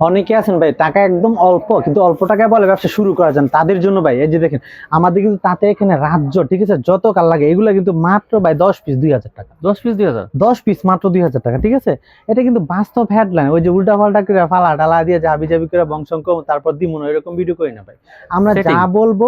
অনেকে আছেন ভাই টাকা একদম অল্প কিন্তু অল্প টাকায় বলে ব্যবসা শুরু করা যান তাদের জন্য ভাই। এই যে দেখেন আমাদের কিন্তু তাতে এখানে রাজ্য ঠিক আছে? যত কাল লাগে এগুলো কিন্তু মাত্র ভাই দশ পিস দুই হাজার টাকা। দশ পিস দুই হাজার? দশ পিস মাত্র দুই হাজার টাকা ঠিক আছে? এটা কিন্তু বাস্তব হেডলাইন ওই যে উল্টা পাল্টা করে ফালা টালা দিয়ে যাবি যাবি করে বংশঙ্ক তারপর দিমুন এরকম ভিডিও করি না ভাই। আমরা যা বলব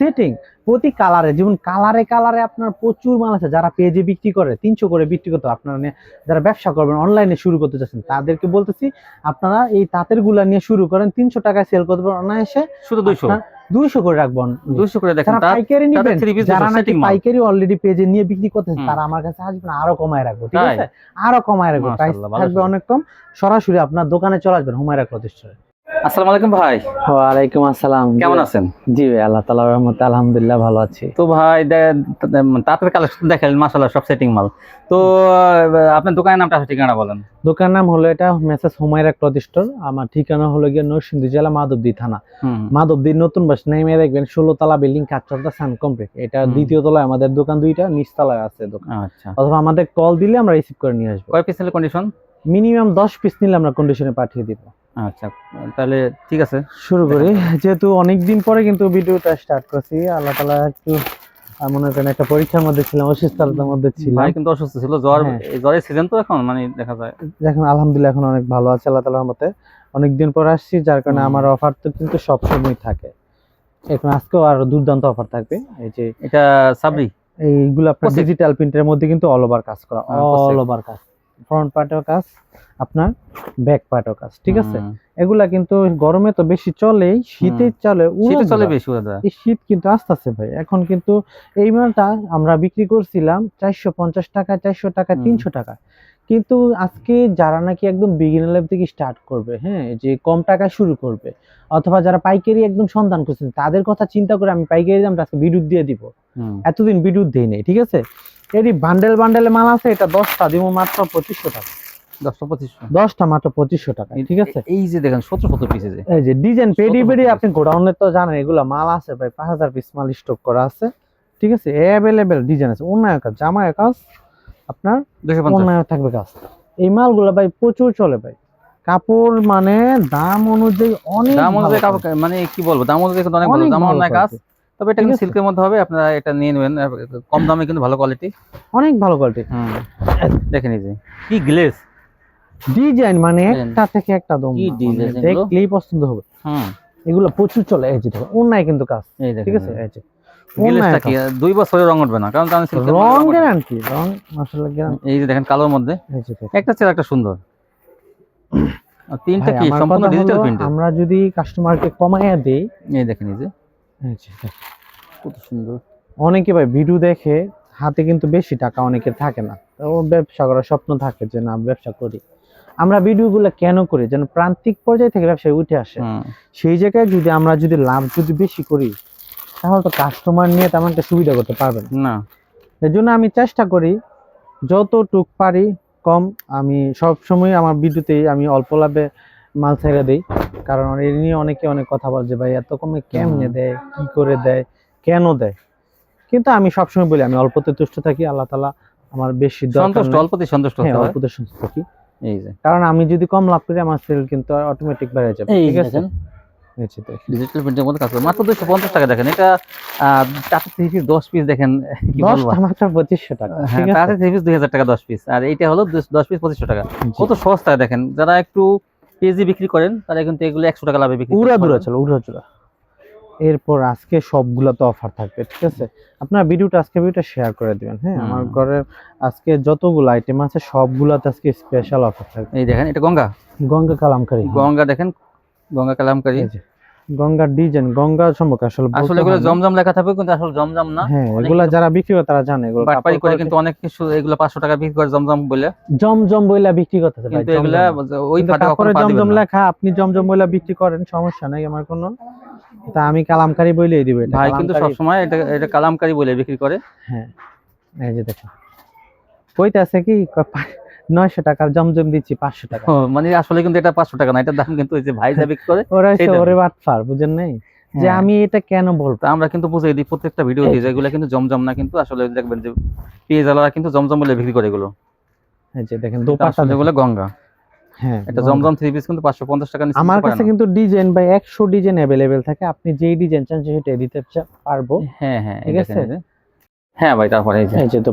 সেটিং প্রতি কালারে যেমন কালারে কালারে আপনার প্রচুর মাল আছে যারা পেজে বিক্রি করে তিনশো করে বিক্রি করতে আপনারা নিয়ে যারা ব্যবসা করবেন অনলাইনে শুরু করতে চাচ্ছেন তাদেরকে বলতেছি আপনারা এই তাঁতেরগুলা নিয়ে শুরু করেন তিনশো টাকায় সেল করতে পারেন অনায়াসে শুধু দুইশো? দুইশো করে রাখবেন। দুইশো করে দেখেন পাইকারি নিবেন যারা নাকি পাইকারি অলরেডি পেজে নিয়ে বিক্রি করতেছে হুম। তারা আমার কাছে আসবেন আরও কমায় রাখব ঠিক আছে? আরও কমায় রাখব প্রাইস থাকবে অনেক কম সরাসরি আপনার দোকানে চলে আসবেন হুমায়রা প্রতিষ্ঠানে আসসালামু আলাইকুম ভাই। ওয়ালাইকুম আসসালাম। কেমন আছেন? জি ভাই আল্লাহ তাআলার রহমতে আলহামদুলিল্লাহ ভালো আছি। তো ভাই তাঁতের কালেকশন দেখালেন সব সেটিং মাল। তো আপনার দোকানের নামটা ঠিকানা বলেন। দোকান নাম হলো এটা মেসেজ হুমায়রা ক্লথ স্টোর। আমার ঠিকানা হলো গিয়ে নরসিংদী জেলা মাধবদী থানা। হুম। নতুন বাস নেমে দেখবেন ষোলো তলা বিল্ডিং কাঠচর্দা সান কমপ্লেক্স। এটা দ্বিতীয় তলায় আমাদের দোকান দুইটা নিচতলায় আছে দোকান। আচ্ছা। অথবা আমাদের কল দিলে আমরা রিসিভ করে নিয়ে আসব। কয় পিসের কন্ডিশন মিনিমাম দশ পিস নিলে আমরা কন্ডিশনে পাঠিয়ে দিব। আচ্ছা তাহলে ঠিক আছে শুরু করি। যেহেতু অনেক দিন পরে কিন্তু ভিডিওটা স্টার্ট করছি আল্লাহ তালা একটু মনে করেন একটা পরীক্ষার মধ্যে ছিলাম অসুস্থতার মধ্যে ছিলাম। ভাই কিন্তু অসুস্থ ছিল জ্বর হ্যাঁ। জ্বরের সিজন তো এখন মানে দেখা যায়। এখন আলহামদুলিল্লাহ এখন অনেক ভালো আছে আল্লাহ তালার মতে অনেক দিন পর আসছি যার কারণে আমার অফার তো কিন্তু সবসময় থাকে। এখন আজকেও আর দুর্দান্ত অফার থাকবে এই যে এটা সাবরি এইগুলো আপনার. ডিজিটাল প্রিন্টের মধ্যে কিন্তু অল ওভার কাজ করা হ্যাঁ, অল ওভার কাজ। ফ্রন্ট পার্টেও কাজ আপনার ব্যাক পার্টেও কাজ ঠিক আছে? এগুলা কিন্তু গরমে তো বেশি চলেই শীতে চলে শীতে চলে বেশি এই শীত কিন্তু আসতেছে ভাই। এখন কিন্তু এই মালটা আমরা বিক্রি করছিলাম চারশো পঞ্চাশ টাকা চারশো টাকা। তিনশো টাকা। কিন্তু আজকে যারা নাকি একদম বিগিনার লেভেল থেকে স্টার্ট করবে হ্যাঁ যে কম টাকা শুরু করবে অথবা যারা পাইকারি একদম সন্ধান করছেন তাদের কথা চিন্তা করে আমি পাইকারি দামটা আজকে বিদ্যুৎ দিয়ে দিব। এতদিন বিদ্যুৎ দেই নাই ঠিক আছে? এরই বান্ডেল বান্ডেলে মাল আছে এটা দশটা দিব মাত্র পঁচিশশো টাকা। দশটা পঁচিশশো? দশটা মাত্র পঁচিশশো টাকা ঠিক আছে? এই যে দেখেন সত্তর সত্তর পিসে এই যে। ডিজাইন পেডি পেডি আপনি গোডাউনে তো জানেন এগুলা মাল আছে ভাই পাঁচ হাজার পিস মাল স্টক করা আছে ঠিক আছে? অ্যাভেলেবেল ডিজাইন আছে অন্যায় কাজ জামায় কাজ আপনার অন্যায় থাকবে কাজ। এই মালগুলো ভাই প্রচুর চলে ভাই। কাপড় মানে দাম অনুযায়ী অনেক দাম অনুযায়ী কাপড় মানে কি বলব দাম অনুযায়ী অনেক ভালো দাম অনেক কাজ। তবে এটা কিন্তু সিল্কের মধ্যে হবে আপনারা এটা নিয়ে নেবেন। কম দামে কিন্তু ভালো কোয়ালিটি অনেক ভালো কোয়ালিটি হুম। দেখে নিজে কি গ্লেস ডিজাইন মানে একটা থেকে একটা দম। কি মানে design এগুলো? দেখলেই পছন্দ হবে। হুম। এগুলো প্রচুর চলে। এই যে দেখো অন্যায় কিন্তু কাজ। ঠিক আছে? এই যে গ্লেসটা কি? দুই বছরে রং উঠবে না কারণ তাহলে সিল্কের রং গ্যারান্টি রং মাসাল্লাহ গ্যারান্টি এই যে দেখেন কালোর মধ্যে। এই যে দেখো। একটা ছেলে একটা সুন্দর। তিনটা কি? সম্পূর্ণ কথা ডিজিটাল প্রিন্ট আমরা যদি কাস্টমারকে কমাইয়া দেই এই দেখেন এই যে। কত সুন্দর। অনেকে ভাই ভিডিও দেখে হাতে কিন্তু বেশি টাকা অনেকের থাকে না। তো ব্যবসা করার স্বপ্ন থাকে যে না ব্যবসা করি। আমরা ভিডিওগুলো কেন করি? যেন প্রান্তিক পর্যায়ে থেকে ব্যবসায় উঠে আসে। সেই জায়গায় যদি আমরা যদি লাভ যদি বেশি করি তাহলে তো কাস্টমার নিয়ে তেমন একটা সুবিধা করতে পারবেন না। এর জন্য আমি চেষ্টা করি যতটুক পারি কম আমি সব সময় আমার ভিডিওতে আমি অল্প লাভে মাল ছেড়ে দিই। কারণ এ নিয়ে অনেকে অনেক কথা বলে যে ভাই এত কমে কেমনে দেয়? কি করে দেয়? কেন দেয়? কিন্তু আমি সবসময় বলি আমি অল্পতে তুষ্ট থাকি আল্লাহ তালা আমার বেশি সন্তুষ্ট অল্পতে সন্তুষ্ট হ্যাঁ অল্পতে সন্তুষ্ট থাকি। এই যে। কারণ আমি যদি কম লাভ করি আমার সেল কিন্তু অটোমেটিক বেড়ে যাবে ঠিক আছে? দেখেন। এই যে দেখেন। ডিজিটাল প্রিন্টের মধ্যে কাজ করে। মাত্র দুশো পঞ্চাশ টাকা দেখেন। এটা আহ, টাটা থ্রি পিস দশ পিস দেখেন কি বলব? মাত্র পঁচিশশো টাকা হ্যাঁ টাটা থ্রি পিস দুই হাজার টাকা দশ পিস আর এইটা হলো দশ- দশ পিস পঁচিশশো টাকা। জি। কত সস্তা দেখেন। যারা একটু কেজি বিক্রি করেন তারা কিন্তু এগুলো একশো টাকা লাভে বিক্রি উড়া দূরা চলো উড়া চলো। এরপর আজকে সবগুলো তো অফার থাকবে ঠিক আছে? আপনার ভিডিওটা আজকে ভিডিওটা শেয়ার করে দিবেন হ্যাঁ? আমার ঘরে আজকে যতগুলো আইটেম আছে সবগুলোতে আজকে স্পেশাল অফার থাকবে। এই দেখেন এটা গঙ্গা? গঙ্গা কালামকারী গঙ্গা দেখেন গঙ্গা কালামকারী। গঙ্গার ডিজাইন গঙ্গা সম্পর্কে আসলে আসলে এগুলো জমজম লেখা থাকবে কিন্তু আসলে জমজম না। হ্যাঁ এগুলা যারা বিক্রি করে তারা জানে এগুলো করে কিন্তু অনেক কিছু এগুলো পাঁচশো টাকা বিক্রি করে জমজম বলে। জমজম বইলা বিক্রি করতেছে ভাই, কিন্তু এগুলা। ওই ফাটে দিবেন জমজম লেখা আপনি জমজম বইলা বিক্রি করেন সমস্যা নাই আমার কোনো। তা আমি কালামকারী বইলেই দিব এটা ভাই কিন্তু কালামকারী- সবসময় এটা এটা কালামকারী বলে বিক্রি করে। হ্যাঁ এই যে দেখো। কইতে আছে কি নয়শো টাকার জমজম দিচ্ছি পাঁচশো টাকা। মানে আসলে কিন্তু এটা পাঁচশো টাকা না এটার দাম কিন্তু ওই যে ভাই যা বিক্রি করে ওরা ওরে বাটফার বুঝেন নাই? যে হ্যাঁ। আমি এটা কেন বলব? আমরা কিন্তু বুঝে দিই প্রত্যেকটা ভিডিও দিই যেগুলো কিন্তু জমজম না কিন্তু আসলে দেখবেন যে পেঁয়াজ আলাদা কিন্তু জমজম বলে বিক্রি করে এগুলো। এই যে দেখেন এগুলো গঙ্গা। হ্যাঁ এটা জমজম থ্রি পিস কিন্তু পাঁচশো পঞ্চাশ টাকা নিচে আমার কাছে কিন্তু ডিজাইন বা একশো ডিজাইন অ্যাভেলেবেল থাকে আপনি যেই ডিজাইন চান সেটা দিতে চা- পারব। হ্যাঁ হ্যাঁ ঠিক আছে? হ্যাঁ ভাই তারপরে এই যে এই যে তো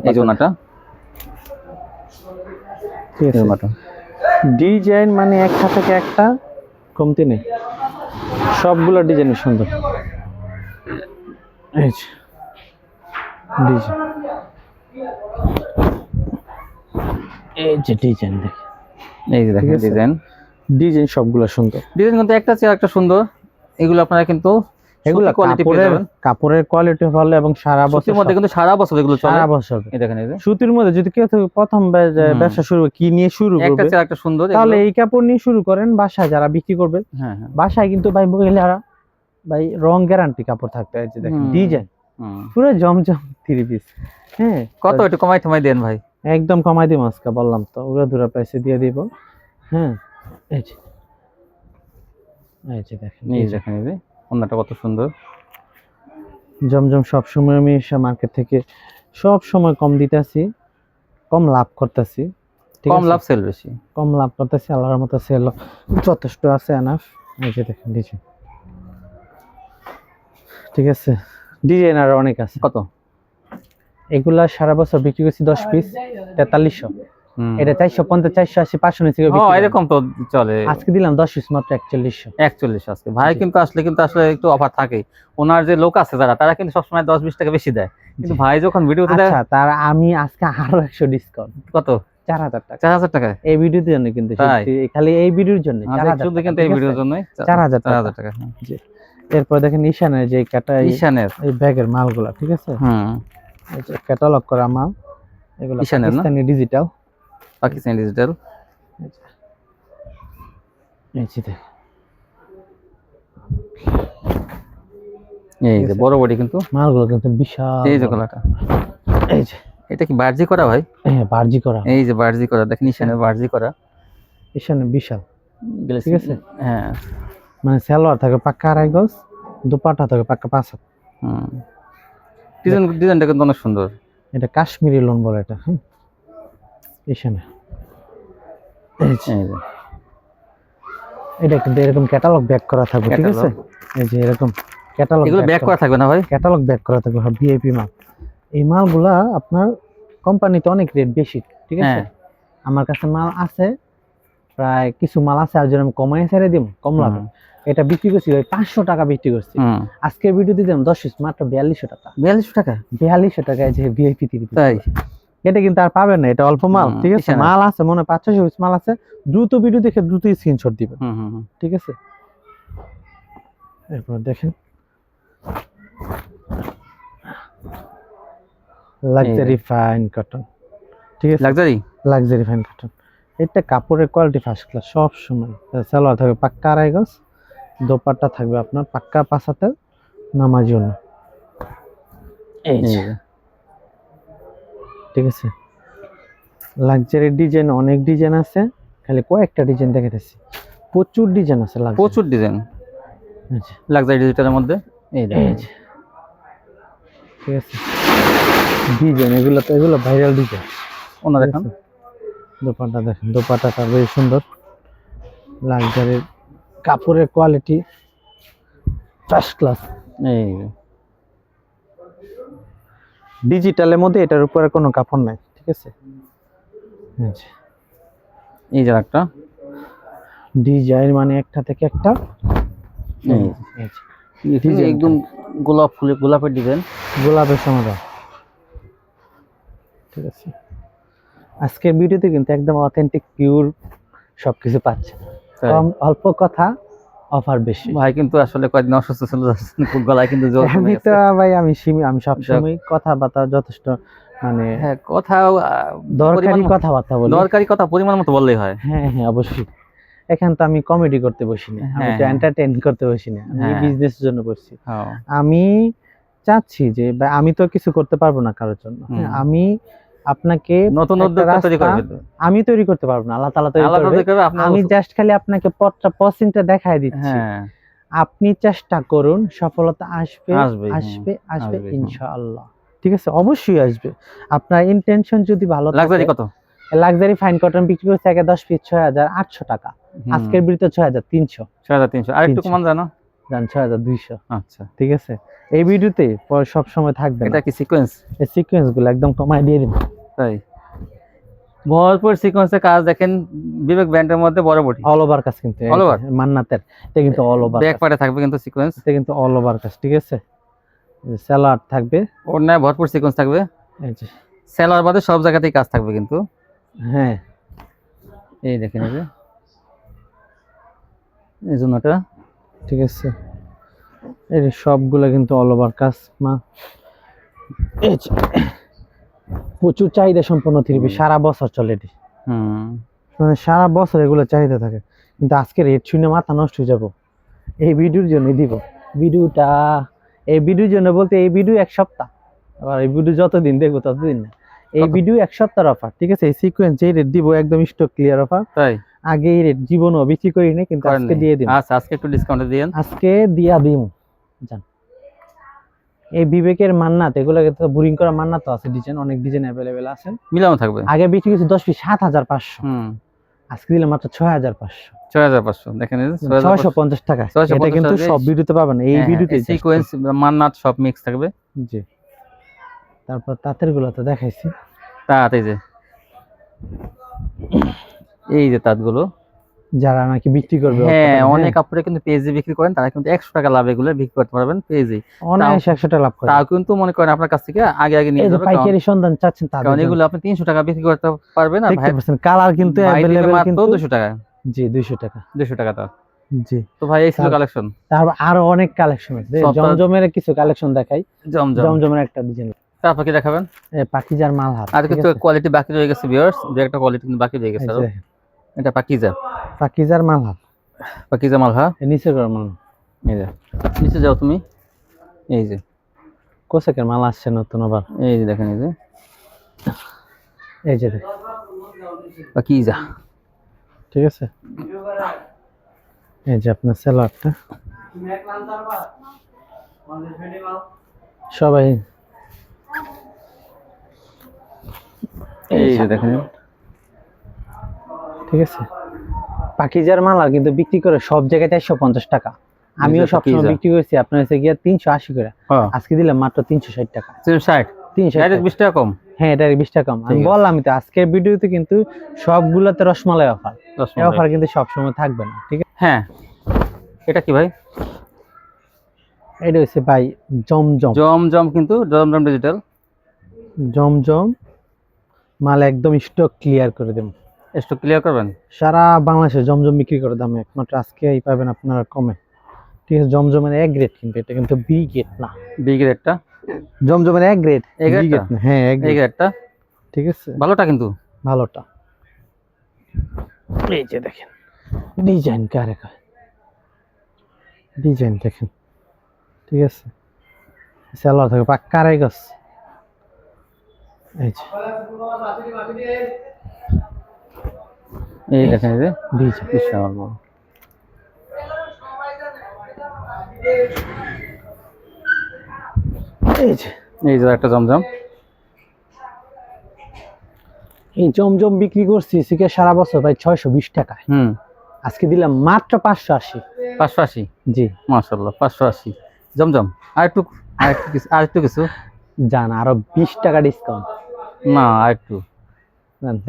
ডিজাইন মানে একটা থেকে একটা কমতি নেই। সবগুলো ডিজাইন সুন্দর। এই ডিজাইন। এই যে ডিজাইন দেখ। এই যে দেখেন ডিজাইন। ডিজাইন সবগুলো সুন্দর। ডিজাইন কিন্তু একটা চেয়ে একটা সুন্দর। এগুলো আপনারা কিন্তু এগুলো কাপড়ের কাপড়ের কোয়ালিটি ভালো এবং সারা বছর মধ্যে কিন্তু সারা বছর এগুলো চলে। সারা বছর এই দেখেন সুতির মধ্যে যদি কেউ প্রথম। ব্যবসা শুরু কি নিয়ে শুরু একটা করবে? চেয়ে একটা সুন্দর তাহলে এই কাপড় নিয়ে শুরু করেন বাসায় যারা বিক্রি করবে। হ্যাঁ হ্যাঁ। বাসায় কিন্তু ভাই মহিলারা ভাই রং গ্যারান্টি কাপড় থাকতে হয় যে দেখেন ডিজাইন। পুরো জমজম থ্রি পিস হ্যাঁ কত একটু কমাই দেন ভাই। একদম কমাই দিব আজকে বললাম তো। উড়া ধুরা প্রাইসে দিয়ে দিব। হ্যাঁ এই যে। এই যে দেখেন এই। দেখেন ওনাটা কত সুন্দর? জমজম সব সময় আমি মার্কেট থেকে সব সময় কম দিতেছি কম লাভ করতেছি ঠিক কম লাভ সেল বেশি? কম লাভ করতেছি আল্লাহর মতো সেল যথেষ্ট আছে এনাফ এই যে দেখেন ডিজাইন ঠিক আছে ডিজাইন আর অনেক আছে। কত? এগুলা সারা বছর বিক্রি করছি দশ পিস তেতাল্লিশশো। এটা চারশো পঞ্চাশ চারশো আশি পাঁচশো নিচে। এরকম তো চলে। আজকে দিলাম দশ পিস মাত্র একচল্লিশশো। একচল্লিশ আজকে। ভাই কিন্তু আসলে কিন্তু আসলে একটু অফার থাকে ওনার যে লোক আছে যারা তারা কিন্তু সবসময় দশ বিশ টাকা বেশি দেয়। কিন্তু ভাই যখন ভিডিওতে দেয় আচ্ছা তার আমি আজকে আরও একশো ডিসকাউন্ট কত? চার হাজার টাকা। চার হাজার টাকা? এই ভিডিওর জন্য কিন্তু খালি এই ভিডিওর জন্য চার হাজার শুধু কিন্তু এই ভিডিওর জন্য চার হাজার চার হাজার টাকা হ্যাঁ। এরপর দেখেন ঈশানের যে ক্যাটা ঈশানের? এই ব্যাগের মালগুলা ঠিক আছে? হুম। ক্যাটালগ করা মাল এগুলো ঈশানের ডিজিটাল পাকিস্তানি ডিজিটাল এই যে। বড় বডি কিন্তু। মালগুলো কিন্তু বিশাল এই যে। কলাটা এই যে। এটা কি বার্জি করা ভাই? হ্যাঁ বার্জি করা। এই যে বার্জি করা দেখেন বার্জি করা। বিশাল। ঠিক আছে। হ্যাঁ। মানে সালোয়ার থাকে পাক্কা আড়াই গজ দুপাটা থাকে পাক্কা পাঁচ হাত। হুম। ডিজাইন ডিজাইনটা কিন্তু অনেক সুন্দর। এটা কাশ্মীরি লোন বলে এটা হ্যাঁ। যে। এটা কিন্তু এরকম ক্যাটালগ ব্যাক করা থাকবে ঠিক আছে? এই যে এরকম ক্যাটালগ এগুলো ব্যাক করা থাকবে না ভাই? ক্যাটালগ ব্যাক করা থাকবে ভিআইপি মাল। এই মালগুলা আপনার কোম্পানিতে অনেক রেট বেশি ঠিক আছে? হ্যাঁ। আমার কাছে মাল আছে প্রায় কিছু মাল আছে আর জন্য আমি কমাই ছেড়ে দিব কম লাভে। এটা বিক্রি করছি ওই পাঁচশো টাকা বিক্রি করছি। আজকের ভিডিও দিলাম দশ পিস মাত্র বিয়াল্লিশশো টাকা। বিয়াল্লিশ টাকা? বিয়াল্লিশশো টাকায় যে ভিআইপি তিরিশ তাই? এটা কিন্তু আর পাবেন না এটা অল্প মাল ঠিক আছে? মাল আছে মনে পাঁচ ছশো পিস মাল আছে। দ্রুত ভিডিও দেখে দ্রুত স্ক্রিনশট দিবেন হুম। ঠিক আছে? এরপর দেখেন। লাক্সারি ফাইন কটন ঠিক আছে? লাক্সারি লাক্সারি ফাইন কটন এটা কাপড়ের কোয়ালিটি ফার্স্ট ক্লাস সব সময়। সালোয়ার থাকবে পাক্কা আড়াই গজ দোপাট্টা থাকবে আপনার পাক্কা পাশাতে নামার জন্য এই। ঠিক আছে? লাক্সারি ডিজাইন অনেক ডিজাইন আছে খালি কয়েকটা ডিজাইন দেখাতেছি প্রচুর ডিজাইন আছে। প্রচুর ডিজাইন যে, লাক্সারি ডিজিটালের মধ্যে? এই দেখেন। ঠিক আছে? ডিজাইন এগুলো তো এগুলো ভাইরাল ডিজাইন ওনা দেখেন। দোপাটা দেখেন দোপাটাটা বেশ সুন্দর। লাক্সারির কাপড়ের কোয়ালিটি ফার্স্ট ক্লাস এই। ডিজিটালের মধ্যে এটার উপরে কোনো কাপড় নাই ঠিক আছে? এই যে, একটা ডিজাইন মানে একটা থেকে একটা। একদম গোলাপ ফুলের গোলাপের ডিজাইন। গোলাপের সমাধান ঠিক আছে? আজকের ভিডিওতে কিন্তু একদম অথেন্টিক পিওর সবকিছু পাচ্ছে কম অল্প কথা অফার বেশি। ভাই কিন্তু আসলে কয়েকদিন অসুস্থ ছিল খুব গলায় কিন্তু জোর এমনি তো ভাই আমি আমি সবসময় কথাবার্তা যথেষ্ট মানে হ্যাঁ কথাও দরকারি কথাবার্তা বলি। দরকারি কথা পরিমাণ মতো বললেই হয়। হ্যাঁ হ্যাঁ অবশ্যই। এখানে তো আমি কমেডি করতে বসি না আমি হ্যাঁ, তো হ্যাঁ। এন্টারটেইন করতে বসি না আমি হ্যাঁ। বিজনেসের জন্য বসছি হ্যাঁ। আমি চাচ্ছি যে আমি তো কিছু করতে পারব না কারোর জন্য। হ্যাঁ, আমি আপনাকে নতুন উদ্যোগ তৈরি করবে আমি তৈরি করতে পারব না আল্লাহ তালা তৈরি করবে। আমি জাস্ট খালি আপনাকে পথটা পসিংটা দেখায় দিচ্ছি। হ্যাঁ। আপনি চেষ্টা করুন সফলতা আসবে আসবে, আসবে আসবে ইনশাআল্লাহ। ঠিক আছে অবশ্যই আসবে। আপনার ইন্টেনশন যদি ভালো লাক্সারি থাকে কত? লাক্সারি ফাইন কটন বিক্রি করছে একে দশ পিস ছয় হাজার আটশো টাকা। আজকের বিড়িতে ছয় হাজার তিনশো। ছয় হাজার তিনশো। আর একটু 300 কমান জানো? জান ছয় হাজার দুইশো। আচ্ছা। ঠিক আছে? এই ভিডিওতে পরে সব সময় থাকবে এটা কি সিকোয়েন্স এই সিকোয়েন্সগুলো একদম কমায় দিয়ে দিন তাই? ভরপুর সিকোয়েন্সের কাজ দেখেন বিবেক ব্যান্ডের মধ্যে বড় বটি। অল ওভার কাজ কিন্তু। All over? মান্নাতের। এটা কিন্তু অল ওভার ব্যাক পার্টে থাকবে কিন্তু সিকোয়েন্স এটা কিন্তু অল ওভার কাজ ঠিক আছে? স্যালাড থাকবে। ওর নয় ভরপুর সিকোয়েন্স থাকবে। এই যে। বাদে সব জায়গাতেই কাজ থাকবে কিন্তু। হ্যাঁ। এই দেখেন এই যে। এই জন্যটা। ঠিক আছে? এই সবগুলো কিন্তু অল ওভার কাজ মা। প্রচুর চাহিদা সম্পন্ন থ্রি সারা বছর চলে এটি। মানে সারা বছর এগুলো চাহিদা থাকে। কিন্তু আজকে রেট শুনে মাথা নষ্ট হয়ে যাব। এই ভিডিওর জন্যই দিব। ভিডিওটা এই ভিডিওর জন্য বলতে এই ভিডিও এক সপ্তাহ। আবার এই ভিডিও যতদিন দেখব ততদিন না। এই? ভিডিও এক সপ্তাহের অফার ঠিক আছে? এই সিকোয়েন্স যেই রেট দিব একদম স্টক ক্লিয়ার অফার তাই? আগে রেট জীবনও বিক্রি করি নাই কিন্তু আজকে দিয়ে দিব আচ্ছা আজকে একটু ডিসকাউন্টে দিয়েন আজকে দিয়া দিম। জান এই বিবেকের মান্নাত এগুলো কিন্তু বোরিং করা মান্নাত আছে ডিজাইন অনেক ডিজাইন অ্যাভেলেবেল আছে মিলানো থাকবে। আগে বিক্রি করছি দশ পিস সাত হাজার পাঁচশো। হুম। আজকে দিলে মাত্র ছয় হাজার পাঁচশো। ছয় হাজার পাঁচশো দেখেন এই যে, 6,500 ছয়শো পঞ্চাশ টাকা। 650 এটা কিন্তু সব ভিডিওতে পাবেন এই হ্যাঁ, ভিডিওতে হ্যাঁ, সিকোয়েন্স মান্নাত সব মিক্স থাকবে। জি। তারপর তাঁতেরগুলো তো দেখাইছি। তাঁত এই যে। এই যে তাঁতগুলো। যারা নাকি বিক্রি করবে হ্যাঁ অনেক কাপড়ে কিন্তু পেজে বিক্রি করেন তারা কিন্তু একশো টাকা লাভ এগুলো বিক্রি করতে পারবেন পেজে অনায়াসে একশো টাকা লাভ করে। তাও কিন্তু মনে করেন আপনার কাছ থেকে আগে আগে নিয়ে যাবে পাইকারি সন্ধান চাচ্ছেন কারণ এগুলো আপনি তিনশো টাকা বিক্রি করতে পারবেন আর কালার কিন্তু মাত্র দুশো টাকা জি দুইশো টাকা। দুশো টাকা তো। জি। তো ভাই এই ছিল কালেকশন তারপর আরও অনেক কালেকশন আছে। জমজমের কিছু কালেকশন দেখাই। জমজম। জমজমের একটা ডিজাইন তারপর কি দেখাবেন? পাকিজার মাল হাত আর কিন্তু কোয়ালিটি বাকি রয়ে গেছে ভিউয়ার্স দু একটা কোয়ালিটি কিন্তু বাকি রয়ে গেছে। এটা পাকিজা। পাকিজার মাল হাত পাকিজা মালহা? নিচে করার মাল। এই যে। নিচে যাও তুমি। এই যে। কোসেকের মাল আসছে নতুন আবার। এই যে দেখেন এই যে। এই যে পাকিজা। ঠিক আছে? এই যে আপনার সেলারটা সবাই এই যে দেখেন। ঠিক আছে? পাকিজার মাল আর কিন্তু বিক্রি করে সব জায়গায় চারশো পঞ্চাশ টাকা। আমিও সবসময় বিক্রি করছি আপনার হচ্ছে গিয়ে তিনশো আশি করে। হ্যাঁ। আজকে দিলাম মাত্র তিনশো ষাট টাকা। ষাট? তিনশো বিশ টাকা কম? হ্যাঁ এটা বিশ টাকা কম। আমি বললাম তো আজকের ভিডিওতে কিন্তু সবগুলোতে রসমালাই অফার অফার কিন্তু সবসময় থাকবে না ঠিক আছে? হ্যাঁ। এটা কি ভাই? এটা হচ্ছে ভাই জমজম। জমজম কিন্তু জমজম ডিজিটাল জমজম মাল একদম স্টক ক্লিয়ার করে দেব। একটু ক্লিয়ার করবেন? সারা বাংলাদেশে জমজম বিক্রি করে দামে একমাত্র আজকে এই পাবেন আপনারা কমে। ঠিক আছে জমজমের এক গ্রেড কিন্তু এটা কিন্তু বি গ্রেড না। বি গ্রেডটা জমজমের এক গ্রেড grade টা? হ্যাঁ এক গ্রেডটা ঠিক আছে। ভালোটা কিন্তু? ভালোটা। এই যে দেখেন ডিজাইন কারে ডিজাইন দেখেন। ঠিক আছে? সেলার থাকে পাক্কা রাই গাছ। এই যে। এই দেখেন এই যে ডিজাইন বিশাল বড় এই যে এই যে একটা জমজম। এই জমজম বিক্রি করছি সিকে সারা বছর ভাই ছয়শো বিশ টাকায় হুম। আজকে দিলাম মাত্র পাঁচশো আশি। পাঁচশো আশি? জি। মাশাল্লাহ পাঁচশো আশি। জমজম আর একটু আর একটু কিছু? আর একটু কিছু জান আরও বিশ টাকা ডিসকাউন্ট না আর একটু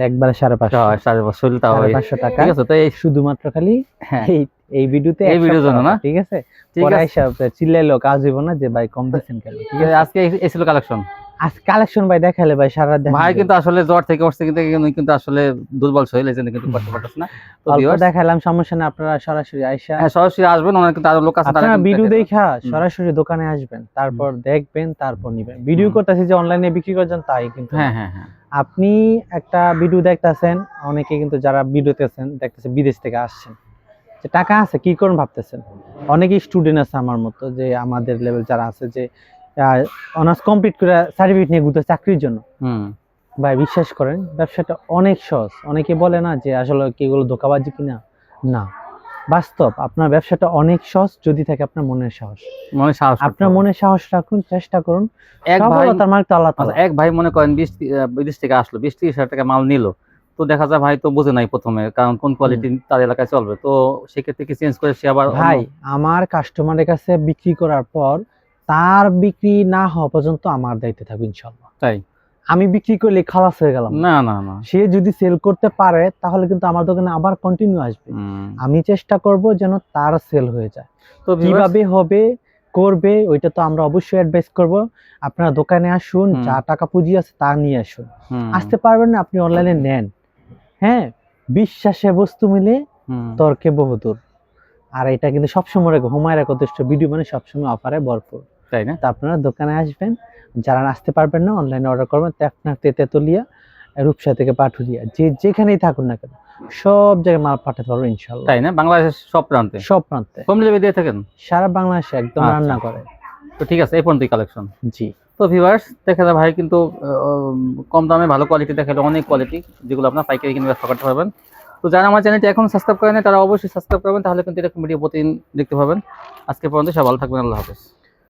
একবারে সাড়ে পাঁচশো। হয়, সাড়ে পাঁচশো তাও পাঁচশো টাকা। ঠিক আছে তো এই শুধুমাত্র খালি হ্যাঁ। এই এই ভিডিওতে এই ভিডিওর জন্য না? ঠিক আছে? পরে আছে। চিল্লাইলো কাজ হইব না যে ভাই কম দিচ্ছেন কেন ঠিক আছে আজকে এই- এই ছিল কালেকশন আজ কালেকশন ভাই দেখালে ভাই সারা রাত ভাই কিন্তু আসলে জ্বর থেকে উঠছে কিন্তু কিন্তু আসলে দুর্বল শরীর এই জন্য কিন্তু না। তো দেখালাম সমস্যা না আপনারা সরাসরি আইসা হ্যাঁ সরাসরি আসবেন ওনার কিন্তু আরও লোক আছে আপনারা ভিডিও দেখে- সরাসরি দোকানে আসবেন তারপর দেখবেন তারপর নিবেন। ভিডিও। করতেছি যে অনলাইনে বিক্রি করছেন তাই কিন্তু হ্যাঁ হ্যাঁ হ্যাঁ। আপনি একটা ভিডিও দেখতেছেন অনেকে কিন্তু যারা ভিডিওতে আছেন দেখতেছে বিদেশ থেকে আসছেন। যে টাকা আছে কি করুন ভাবতেছেন? অনেকেই স্টুডেন্ট আছে আমার মতো যে আমাদের লেভেল যারা আছে যে অনার্স কমপ্লিট করে সার্টিফিকেট নিয়ে ঘুরতে চাকরির জন্য। ভাই বিশ্বাস করেন ব্যবসাটা অনেক সহজ। অনেকে বলে না যে আসলে কি এগুলো ধোকাবাজি কিনা? না। বাস্তব আপনার ব্যবসাটা অনেক সহজ যদি থাকে আপনার মনের সাহস। মনে সাহস আপনার মনে সাহস রাখুন চেষ্টা করুন। এক ভাই সফলতার মার্গ তো আল্লাহ আচ্ছা তাআলা। এক ভাই মনে করেন বিশ বিদেশ থেকে আসলো বিশ ত্রিশ হাজার টাকা মাল নিল। তো তো দেখা যায় ভাই তো বোঝে নাই প্রথমে কারণ কোন কোয়ালিটি তার এলাকায় চলবে। তো সেক্ষেত্রে কি চেঞ্জ করে সে আবার ভাই আমার কাস্টমারের কাছে বিক্রি করার পর তার বিক্রি না হওয়া পর্যন্ত আমার দায়িত্বে থাকবে ইনশাল্লাহ। তাই? আমি বিক্রি করলে খালাস হয়ে গেলাম। না না না। সে যদি সেল করতে পারে তাহলে কিন্তু আমার দোকানে আবার কন্টিনিউ আসবে। আমি চেষ্টা করব যেন তার সেল হয়ে যায়। তো কীভাবে হবে করবে ওইটা তো আমরা অবশ্যই অ্যাডভাইস করব। আপনারা দোকানে আসুন যা টাকা পুঁজি আছে তা নিয়ে আসুন। আসতে পারবেন না আপনি অনলাইনে নেন। হ্যাঁ বিশ্বাসে বস্তু মিলে তর্কে বহুদূর। আর এটা কিন্তু সবসময় হুমায়রা কতষ্ট ভিডিও মানে সবসময় অফারে ভরপুর। তাই না? তা আপনারা দোকানে আসবেন যারা আসতে পারবেন না অনলাইনে অর্ডার করবেন আপনার তেতুলিয়া রূপসা থেকে পাঠুরিয়া যে যেখানেই থাকুন না কেন সব জায়গায় মাল পাঠাতে পারব ইনশাল্লাহ তাই না? বাংলাদেশের সব প্রান্তে? সব প্রান্তে। হোম ডেলিভারি দিয়ে থাকেন? সারা বাংলাদেশে একদম আচ্ছা। রান্না করে। তো ঠিক আছে এই পর্যন্তই কালেকশন জি। তো ভিউয়ার্স দেখা যায় ভাই কিন্তু কম দামে ভালো কোয়ালিটি দেখাল অনেক কোয়ালিটি যেগুলো আপনার পাইকারি কিনে ব্যবসা করতে পারবেন। তো যারা আমার চ্যানেলটি এখন সাবস্ক্রাইব করেন তারা অবশ্যই সাবস্ক্রাইব করবেন তাহলে কিন্তু এরকম ভিডিও প্রতিদিন দেখতে পাবেন। আজকে পর্যন্ত সব ভালো থাকবেন আল্লাহ হাফেজ।